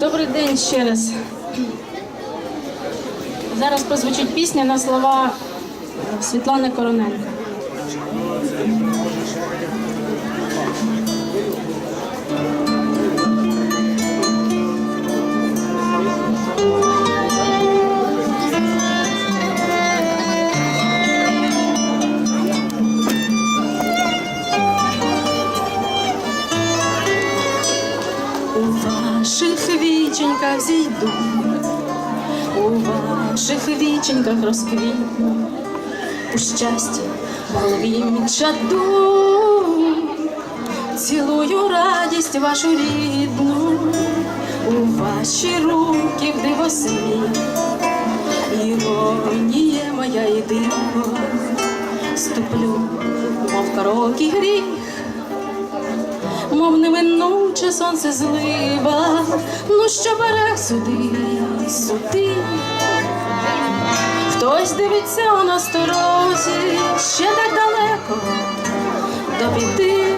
Добрий день ще раз. Зараз прозвучить пісня на слова Світлани Короненко. У ваших віченьках зійду, у ваших віченьках розквітну, у щастя в голові чаду, цілую радість вашу рідну, у ваші руки в дивосвіт, іронія моя диво, ступлю, мов корокий гріх мов неминуче сонце злива, ну що берег суди, суди. Хтось дивиться у насторозі, ще так далеко до біди,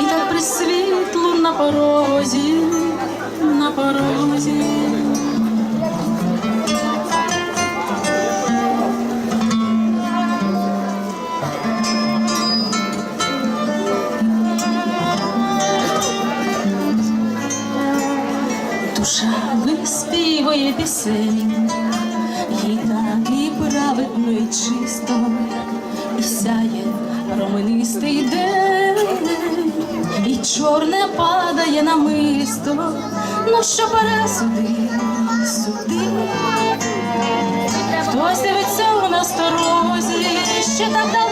і так присвітло на порозі, на порозі. Душа виспівує пісень, їй так і праведно, і чисто, і сяє променистий день, і чорне падає на мисто, ну що бере суди, суди. Хтось дивиться у насторозі, ще так далеко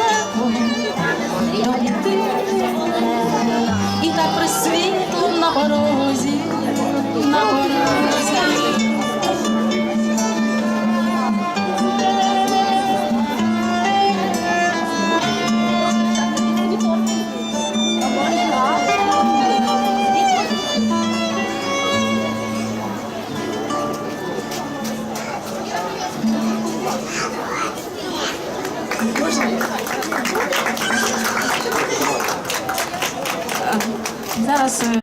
Зараз е,